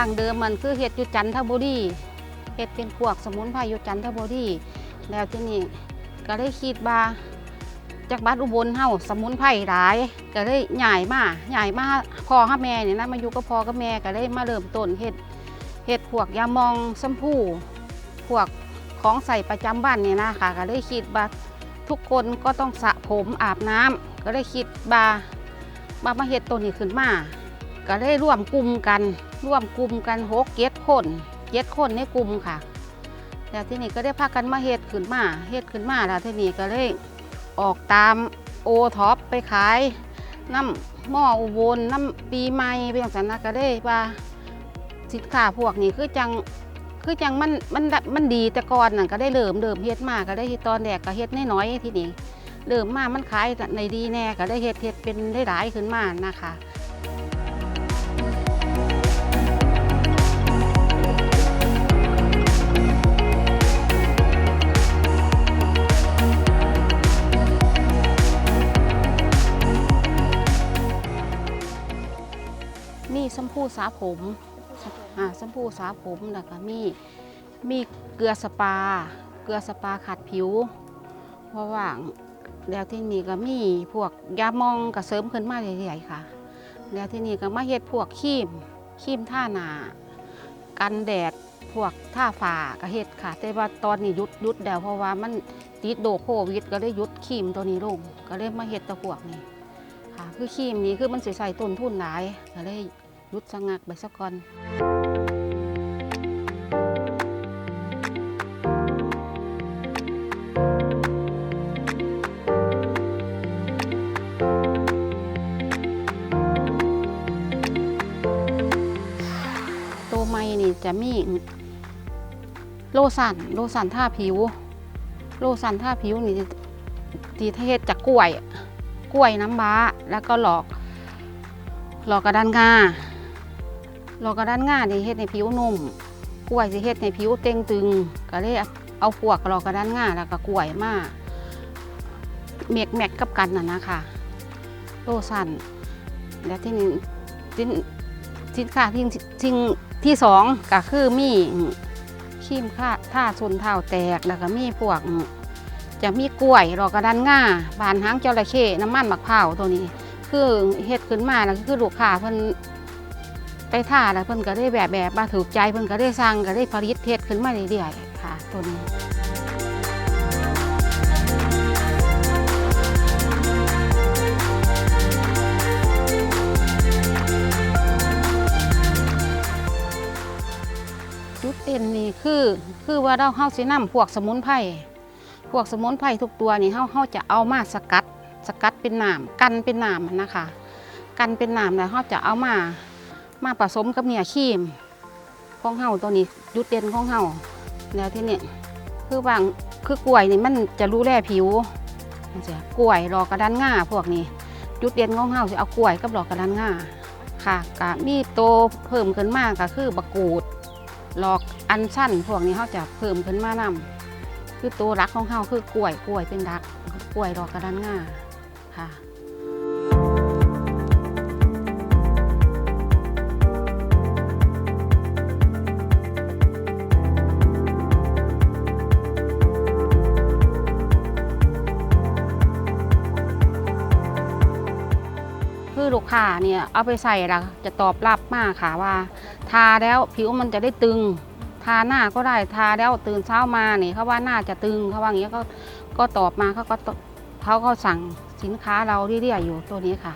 างเดิมมันคือเฮ็ดอยู่จันทบุรีเฮ็ดเป็นพวกสมุนไพรอยู่จันทบุรีแล้วที่นี่ก็ได้คิดว่าจากบ้านอุบลเฮาสมุนไพรหลาย ก็เลยใหญ่มาใหญ่มาพ่อกับแม่เนี่ยนะมาอยู่กับพ่อกับแม่ก็เลยมาเริ่มต้นเฮ็ดเฮ็ดพวกยามองชมพูพวกของใส่ประจำบ้านเนี่ยนะค่ะก็เลยคิดว่าทุกคนก็ต้องสระผมอาบน้ำก็เลยคิดว่าว่ามาเฮ็ดตัวนี้ขึ้นมา ก็ได้ร่วมกลุ่มกัน ร่วมกลุ่มกันหกเจ็ดคนเจ็ดคนในกลุ่มค่ะ แล้วที่นี่ก็ได้พากันมาเฮ็ดขึ้นมาเฮ็ดขึ้นมาแล้วที่นี่ก็เลยออกตามโอท็อปไปขายน้ำหม้ออุบลน้ำปีใหม่ไปอย่างนั้นนะก็ได้ว่าสินค้าพวกนี้คือจังคือจังมันมันมันดีแต่ก่อนน่ะก็ได้เริ่มเริ่มเฮ็ดมาก็ได้ตอนแรกก็เฮ็ดน้อยๆที่นี่เริ่มมามันขายในดีแน่ก็ได้เฮ็ดเฮ็ดเป็นได้หลายขึ้นมานะคะ สาผมอ่าสัมพูสาผมแล้วก็มีมีเกลือสปา เกลือสปาขัดผิวเพราะว่าแล้วที่นี่ก็มีพวกยามองก็เสริมขึ้นมาเรื่อยๆค่ะ แล้วที่นี่ก็มาเฮ็ดพวกครีมครีมท่าหนากันแดดพวกท่าฝ่าก็เฮ็ดค่ะ แต่ว่าตอนนี้หยุดหยุดแล้วเพราะว่ามันติดโดโควิด ก็ได้หยุดครีมตัวนี้ลง ก็เลยมาเฮ็ดตะพวกนี้ค่ะ คือครีมนี้คือมันใส่ต้นทุนหลายก็เลย หยุดชะงักไปสักก่อนตัวไม้นี่จะมีโลสันโลสันท่าผิว โลสันท่าผิวนี่ตีเทศจากกล้วย กล้วยน้ำว้า แล้วก็หลอก หลอกกระดานงา หลอกกระดานงานี่เฮ็ดในผิวนุ่มกล้วยสิเฮ็ดในผิวเต่งตึง ก็เลยเอาพวกหลอกกระดานงาแล้วก็กล้วยมาเมกแมกกับกันน่ะนะคะโลสันแล้วที่นี่สินสินค้าที่ที่ที่สองก็คือมีครีมค่าท่าซุนเท้าแตกแล้วก็มีพวกจะมีกล้วยรอกระดันง่าบานหางจระเข้น้ำมันมะพร้าวตัวนี้ คือเฮ็ดขึ้นมาแล้วคือลูกค้าเพิ่น ไปท่าแล้วเพิ่นก็ได้แบบแบบมาถูกใจเพิ่นก็ได้สั่งก็ได้ผลิตเฮ็ดขึ้นมาเรื่อยๆค่ะตัวนี้จุดเด่นนี่คือคือว่าเราเฮาสินำพวกสมุนไพรพวกสมุนไพรทุกตัวนี่เฮาเฮาจะเอามาสกัด สกัดเป็นน้ำกันเป็นน้ำนะคะ กันเป็นน้ำแล้วเฮาจะเอามา มาผสมกับเนี่ยครีมของเฮาตัวนี้จุดเด่นของเฮาแล้วที่นี่คือบางคือกล้วยนี่มันจะรู้แลผิวมันจะกล้วยรอกระดานง่าพวกนี้ จุดเด่นของเฮาจะเอากล้วยกับรอกระดานง่าค่ะกะมีโตเพิ่มขึ้นมากก็คือบักกูดหลอกอันสั้นพวกนี้เขาจะเพิ่มขึ้นมานำคือตัวรักของเขาคือกล้วยกล้วยเป็นรักกล้วยดอกกระดานง่าค่ะ ลูกค้าเนี่ยเอาไปใส่ละจะตอบรับมากค่ะว่า ทาแล้วผิวมันจะได้ตึง ทาหน้าก็ได้ทาแล้วตื่นเช้ามาเนี่ยเขาว่าหน้าจะตึงเขาว่าอย่างเงี้ยก็ก็ตอบมาเขาก็เขาก็สั่งสินค้าเราเรื่อยๆอยู่ตัวนี้ค่ะ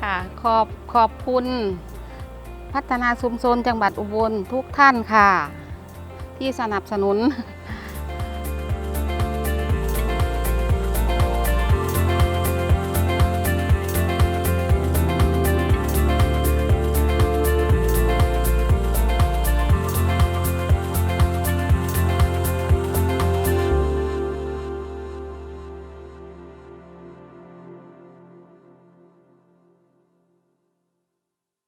ค่ะขอบขอบคุณพัฒนาชุมชนจังหวัดอุบลทุกท่านค่ะ ที่สนับสนุน